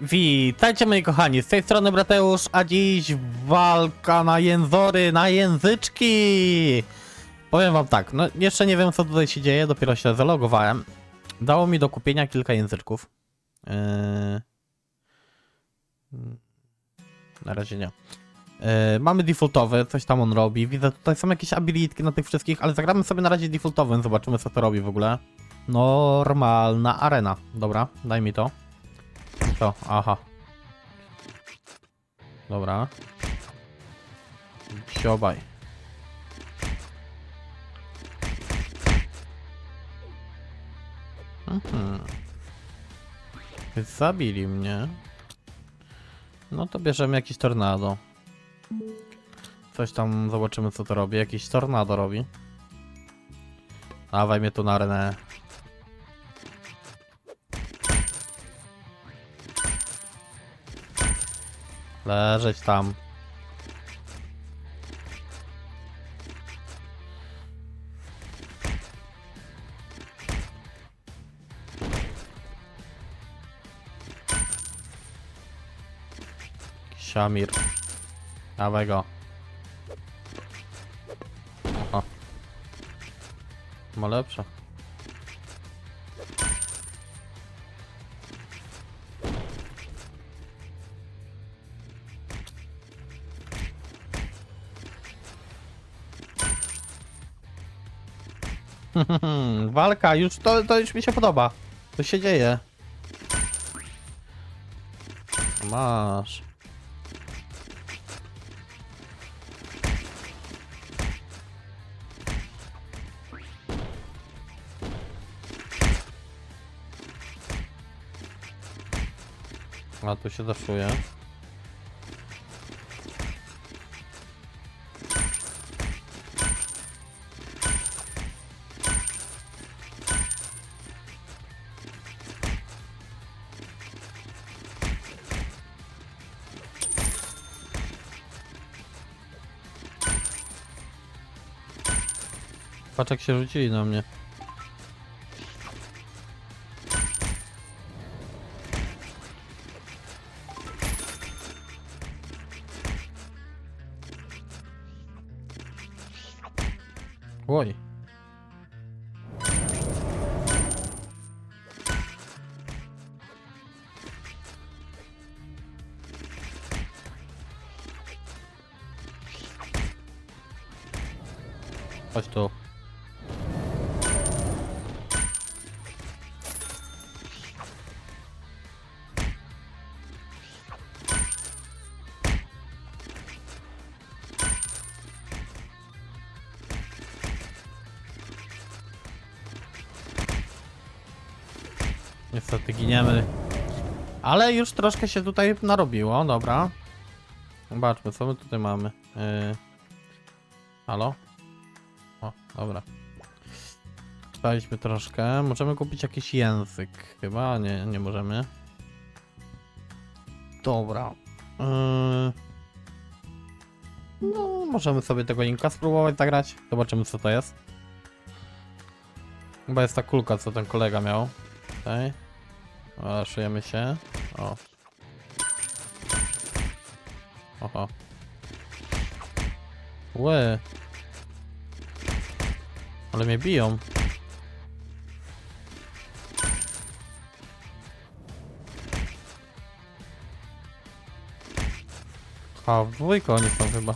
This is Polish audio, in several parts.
Witajcie moi kochani, z tej strony Brateusz, a dziś walka na jęzory, na języczki! Powiem wam tak, no jeszcze nie wiem co tutaj się dzieje, dopiero się zalogowałem. Dało mi do kupienia kilka języczków. Yy... Na razie nie. Yy, mamy defaultowy, coś tam on robi. Widzę tutaj są jakieś abilitki na tych wszystkich, ale zagramy sobie na razie defaultowym, zobaczymy co to robi w ogóle. Normalna arena. Dobra, daj mi to. To, aha. Dobra. Siobaj. Mhm. Zabili mnie. No to bierzemy jakiś tornado. Coś tam zobaczymy co to robi. Jakiś tornado robi. Dawaj mnie tu na arenę. Leżeć tam. Siamir. Dawaj go. Ma lepsze. Walka, już to, to już mi się podoba. To się dzieje. Masz. A tu się daszuje. Patrz jak się rzucili na mnie. Oj. Chodź tu. Niestety giniemy. Ale już troszkę się tutaj narobiło, dobra. Zobaczmy, co my tutaj mamy. Yy... Halo? O, dobra. Spaliśmy troszkę. Możemy kupić jakiś język. Chyba nie, nie możemy. Dobra. Yy... No, możemy sobie tego linka spróbować zagrać. Zobaczymy, co to jest. Chyba jest ta kulka, co ten kolega miał. Tutaj. O, szujemy się. O. Oho. Łe. Ale mnie biją. A, w dwójkę oni są chyba.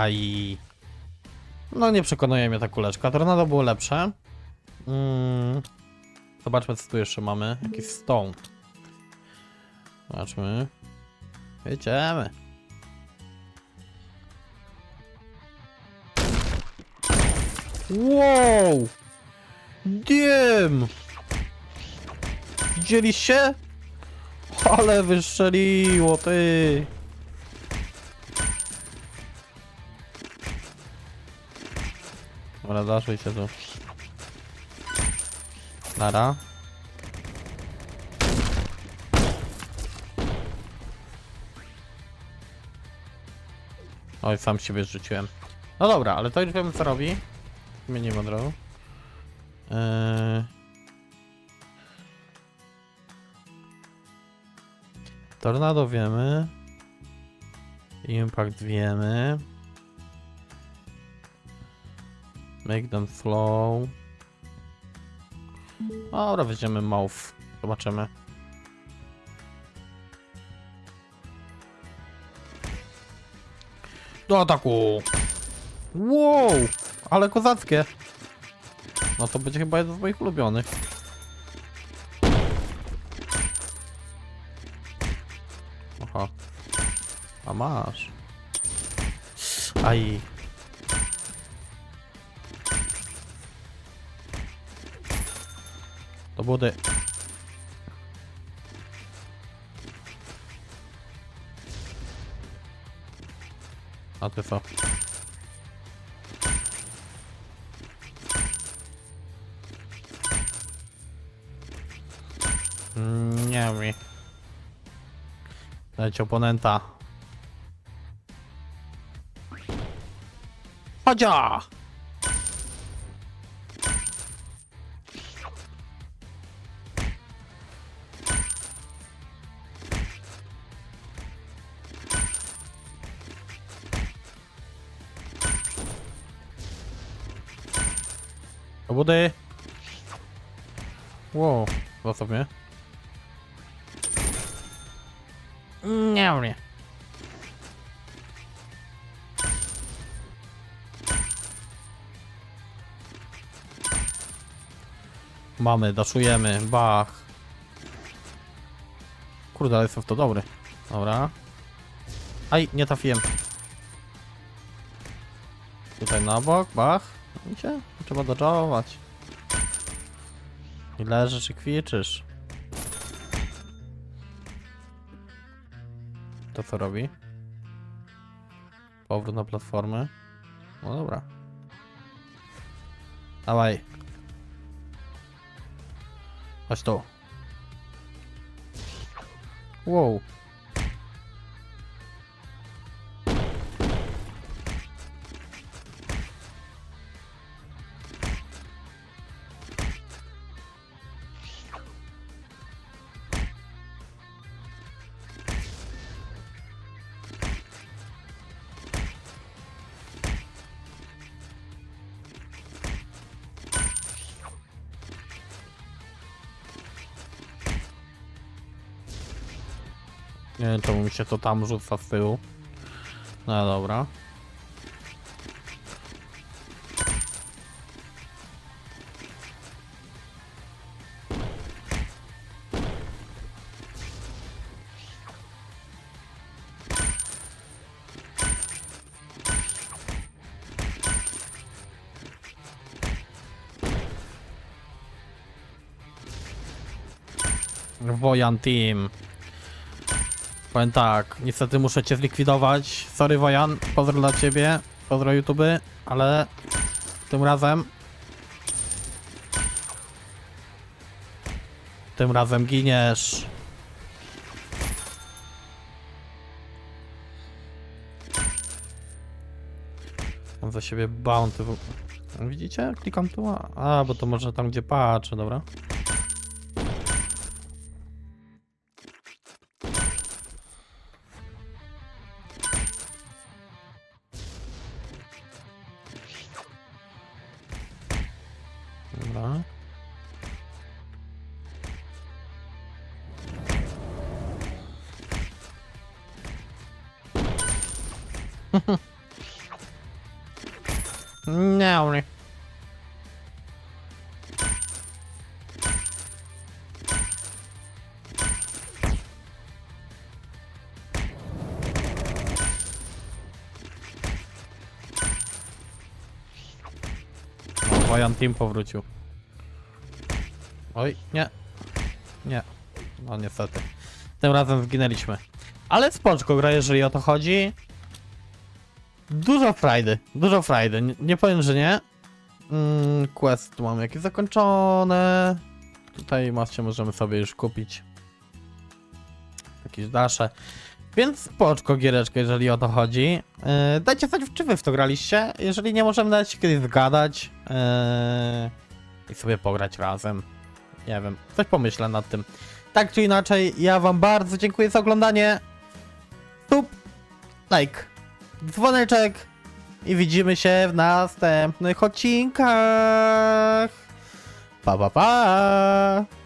Aj. No nie przekonuje mnie ta kuleczka. Tornado było lepsze. Mm. Zobaczmy co tu jeszcze mamy. Jakiś stone. Zobaczmy. Jedziemy. Wow! Diem! Widzieliście? Ale wystrzeliło, ty! Dobra, daszuj się tu. Nara. Oj, sam siebie zrzuciłem. No dobra, ale to już wiemy co robi. Zmienimy od razu. Eee... Tornado wiemy. Impact wiemy. Make them slow. Dobra, weźmiemy mouth. Zobaczymy. Do ataku! Wow! Ale kozackie! No to będzie chyba jeden z moich ulubionych. Aha. A masz. Aj. Do budy. A Nie mi. Dajcie oponenta. Do. Wow, zostaw mnie. Nie, nie. Mamy, daszujemy, bach. Kurde, ale jestem w to dobry. Dobra. Aj, nie trafiłem. Tutaj na bok, bach. Widzicie? Trzeba dodżować. I leżysz i kwiczysz. To co robi? Powrót na platformę. No dobra. Dawaj. Chodź tu. Wow. Nie wiem czemu mi się to tam rzuca z tyłu. No dobra. Wojan Team. Powiem tak, niestety muszę cię zlikwidować. Sorry Wojan, pozdro dla ciebie, pozdro YouTube, ale tym razem... Tym razem giniesz. Mam za siebie bounty. Widzicie? Klikam tu. A, bo to może tam gdzie patrzę, dobra. Dobra. No. Wojan Team powrócił. Oj, nie. Nie. No niestety. Tym razem zginęliśmy. Ale spoczko gra, jeżeli o to chodzi. Dużo frajdy, dużo frajdy. Nie, nie powiem, że nie. Mm, quest tu mamy jakieś zakończone. Tutaj macie, możemy sobie już kupić jakieś dasze. Więc spoczko giereczkę, jeżeli o to chodzi. Yy, dajcie znać, czy wy w to graliście. Jeżeli nie, możemy dać kiedyś zgadać. Yy, I sobie pograć razem. Nie wiem, coś pomyślę nad tym. Tak czy inaczej, ja wam bardzo dziękuję za oglądanie. Sub, like, dzwoneczek i widzimy się w następnych odcinkach. Pa, pa, pa.